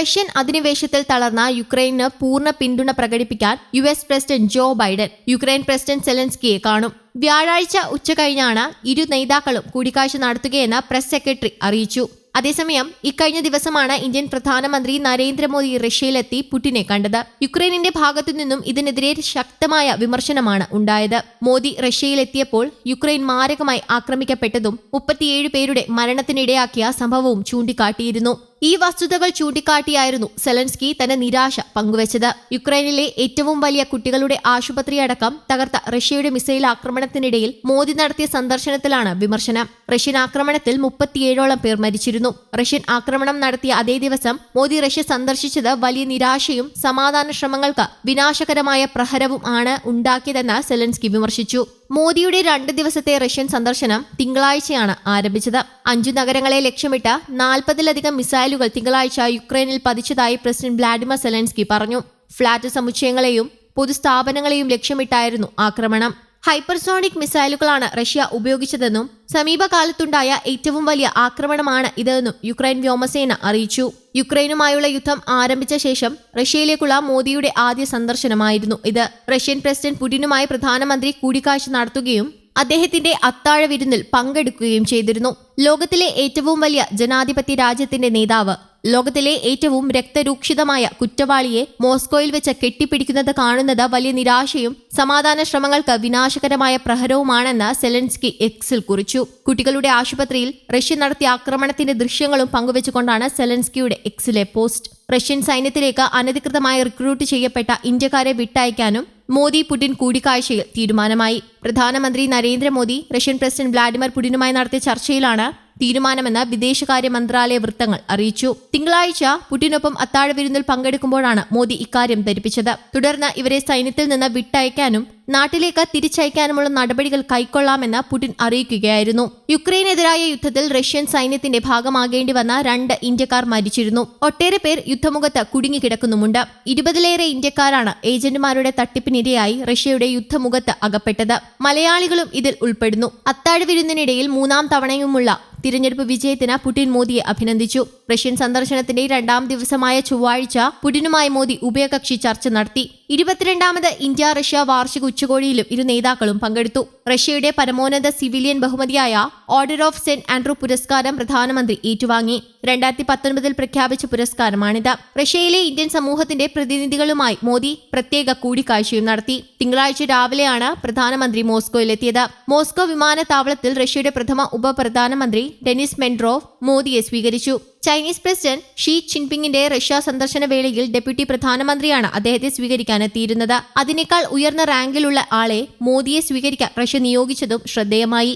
Russian അധിനിവേശത്തിൽ തളർന്ന യുക്രൈന് പൂർണ പിന്തുണ പ്രകടിപ്പിക്കാൻ U S president Joe Biden Ukraine president സെലൻസ്കിയെ കാണും. വ്യാഴാഴ്ച ഉച്ചകഴിഞ്ഞാണ് ഇരു നേതാക്കളും കൂടിക്കാഴ്ച നടത്തുകയെന്ന് പ്രസ് സെക്രട്ടറി അറിയിച്ചു. അതേസമയം ഇക്കഴിഞ്ഞ ദിവസമാണ് ഇന്ത്യൻ പ്രധാനമന്ത്രി നരേന്ദ്രമോദി റഷ്യയിലെത്തി പുടിനെ കണ്ടത്. യുക്രൈനിന്റെ ഭാഗത്തു നിന്നും ഇതിനെതിരെ ശക്തമായ വിമർശനമാണ് ഉണ്ടായത്. മോദി റഷ്യയിലെത്തിയപ്പോൾ യുക്രൈൻ മാരകമായി ആക്രമിക്കപ്പെട്ടതും മുപ്പത്തിയേഴ് പേരുടെ മരണത്തിനിടയാക്കിയ സംഭവവും ചൂണ്ടിക്കാട്ടിയിരുന്നു. ഈ വസ്തുതകൾ ചൂണ്ടിക്കാട്ടിയായിരുന്നു സെലൻസ്കി തന്റെ നിരാശ പങ്കുവച്ചത്. യുക്രൈനിലെ ഏറ്റവും വലിയ കുട്ടികളുടെ ആശുപത്രി അടക്കം തകർത്ത റഷ്യയുടെ മിസൈൽ ആക്രമണത്തിനിടയിൽ മോദി നടത്തിയ സന്ദർശനത്തിലാണ് വിമർശനം. റഷ്യൻ ആക്രമണത്തിൽ മുപ്പത്തിയേഴോളം പേർ മരിച്ചിരുന്നു. റഷ്യൻ ആക്രമണം നടത്തിയ അതേ ദിവസം മോദി റഷ്യ സന്ദർശിച്ചത് വലിയ നിരാശയും സമാധാന ശ്രമങ്ങൾക്ക് വിനാശകരമായ പ്രഹരവും ആണ് ഉണ്ടാക്കിയതെന്ന് സെലൻസ്കി വിമർശിച്ചു. മോദിയുടെ രണ്ട് ദിവസത്തെ റഷ്യൻ സന്ദർശനം തിങ്കളാഴ്ചയാണ് ആരംഭിച്ചത്. അഞ്ചു നഗരങ്ങളെ ലക്ഷ്യമിട്ട് നാൽപ്പതിലധികം മിസൈലുകൾ തിങ്കളാഴ്ച യുക്രൈനിൽ പതിച്ചതായി പ്രസിഡന്റ് വ്ളാഡിമിർ സെലൻസ്കി പറഞ്ഞു. ഫ്ളാറ്റ് സമുച്ചയങ്ങളെയും പൊതുസ്ഥാപനങ്ങളെയും ലക്ഷ്യമിട്ടായിരുന്നു ആക്രമണം. ഹൈപ്പർസോണിക് മിസൈലുകളാണ് റഷ്യ ഉപയോഗിച്ചതെന്നും സമീപകാലത്തുണ്ടായ ഏറ്റവും വലിയ ആക്രമണമാണ് ഇതെന്നും യുക്രൈൻ വ്യോമസേന അറിയിച്ചു. യുക്രൈനുമായുള്ള യുദ്ധം ആരംഭിച്ച ശേഷം റഷ്യയിലേക്കുള്ള മോദിയുടെ ആദ്യ സന്ദർശനമായിരുന്നു ഇത്. റഷ്യൻ പ്രസിഡന്റ് പുടിനുമായി പ്രധാനമന്ത്രി കൂടിക്കാഴ്ച നടത്തുകയും അദ്ദേഹത്തിന്റെ അത്താഴ വിരുന്നിൽ പങ്കെടുക്കുകയും ചെയ്തിരുന്നു. ലോകത്തിലെ ഏറ്റവും വലിയ ജനാധിപത്യ രാജ്യത്തിന്റെ നേതാവ് ലോകത്തിലെ ഏറ്റവും രക്തരൂക്ഷിതമായ കുറ്റവാളിയെ മോസ്കോയിൽ വെച്ച് കെട്ടിപ്പിടിക്കുന്നത് കാണുന്നത് വലിയ നിരാശയും സമാധാന ശ്രമങ്ങൾക്ക് വിനാശകരമായ പ്രഹരവുമാണെന്ന് സെലൻസ്കി എക്സിൽ കുറിച്ചു. കുട്ടികളുടെ ആശുപത്രിയിൽ റഷ്യ നടത്തിയ ആക്രമണത്തിന്റെ ദൃശ്യങ്ങളും പങ്കുവച്ചുകൊണ്ടാണ് സെലൻസ്കിയുടെ എക്സിലെ പോസ്റ്റ്. റഷ്യൻ സൈന്യത്തിലേക്ക് അനധികൃതമായി റിക്രൂട്ട് ചെയ്യപ്പെട്ട ഇന്ത്യക്കാരെ വിട്ടയക്കാനും മോദി പുടിൻ കൂടിക്കാഴ്ചയിൽ തീരുമാനമായി. പ്രധാനമന്ത്രി നരേന്ദ്രമോദി റഷ്യൻ പ്രസിഡന്റ് വ്ളാഡിമിർ പുടിനുമായി നടത്തിയ ചർച്ചയിലാണ് തീരുമാനമെന്ന് വിദേശകാര്യ മന്ത്രാലയ വൃത്തങ്ങൾ അറിയിച്ചു. തിങ്കളാഴ്ച പുടിനൊപ്പം അത്താഴ വിരുന്നിൽ പങ്കെടുക്കുമ്പോഴാണ് മോദി ഇക്കാര്യം ധരിപ്പിച്ചത്. തുടർന്ന് ഇവരെ സൈന്യത്തിൽ നിന്ന് വിട്ടയക്കാനും നാട്ടിലേക്ക് തിരിച്ചയക്കാനുമുള്ള നടപടികൾ കൈക്കൊള്ളാമെന്ന് പുടിൻ അറിയിക്കുകയായിരുന്നു. യുക്രൈനെതിരായ യുദ്ധത്തിൽ റഷ്യൻ സൈന്യത്തിന്റെ ഭാഗമാകേണ്ടി വന്ന രണ്ട് ഇന്ത്യക്കാർ മരിച്ചിരുന്നു. ഒട്ടേറെ പേർ യുദ്ധമുഖത്ത് കുടുങ്ങിക്കിടക്കുന്നുമുണ്ട്. ഇരുപതിലേറെ ഇന്ത്യക്കാരാണ് ഏജന്റുമാരുടെ തട്ടിപ്പിനിരയായി റഷ്യയുടെ യുദ്ധമുഖത്ത് അകപ്പെട്ടത്. മലയാളികളും ഇതിൽ ഉൾപ്പെടുന്നു. അത്താഴ വിരുന്നിനിടയിൽ മൂന്നാം തവണയുമുള്ള തിരഞ്ഞെടുപ്പ് വിജയത്തിന് പുടിൻ മോദിയെ അഭിനന്ദിച്ചു. റഷ്യൻ സന്ദർശനത്തിന്റെ രണ്ടാം ദിവസമായ ചൊവ്വാഴ്ച പുടിനുമായി മോദി ഉഭയകക്ഷി ചർച്ച നടത്തി. ഇരുപത്തിരണ്ടാമത് ഇന്ത്യ റഷ്യ വാർഷിക ഉച്ചകോടിയിലും ഇരു നേതാക്കളും പങ്കെടുത്തു. റഷ്യയുടെ പരമോന്നത സിവിലിയൻ ബഹുമതിയായ ഓർഡർ ഓഫ് സെന്റ് ആൻഡ്രൂ പുരസ്കാരം പ്രധാനമന്ത്രി ഏറ്റുവാങ്ങി. രണ്ടായിരത്തി പത്തൊൻപതിൽ പ്രഖ്യാപിച്ച പുരസ്കാരമാണിത്. റഷ്യയിലെ ഇന്ത്യൻ സമൂഹത്തിന്റെ പ്രതിനിധികളുമായി മോദി പ്രത്യേക കൂടിക്കാഴ്ചയും നടത്തി. തിങ്കളാഴ്ച രാവിലെയാണ് പ്രധാനമന്ത്രി മോസ്കോയിലെത്തിയത്. മോസ്കോ വിമാനത്താവളത്തിൽ റഷ്യയുടെ പ്രഥമ ഉപപ്രധാനമന്ത്രി ഡെനിസ് മെൻഡ്രോവ് മോദിയെ സ്വീകരിച്ചു. ചൈനീസ് പ്രസിഡന്റ് ഷീ ചിൻപിങ്ങിന്റെ റഷ്യ സന്ദർശന വേളയിൽ ഡെപ്യൂട്ടി പ്രധാനമന്ത്രിയാണ് അദ്ദേഹത്തെ സ്വീകരിക്കാനെത്തിയിരുന്നത് അതിനേക്കാൾ ഉയർന്ന റാങ്കിലുള്ള ആളെ മോദിയെ സ്വീകരിക്കാൻ റഷ്യ നിയോഗിച്ചതും ശ്രദ്ധേയമായി.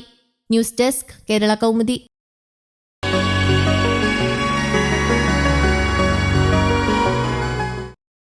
News desk Kerala Kaumudi.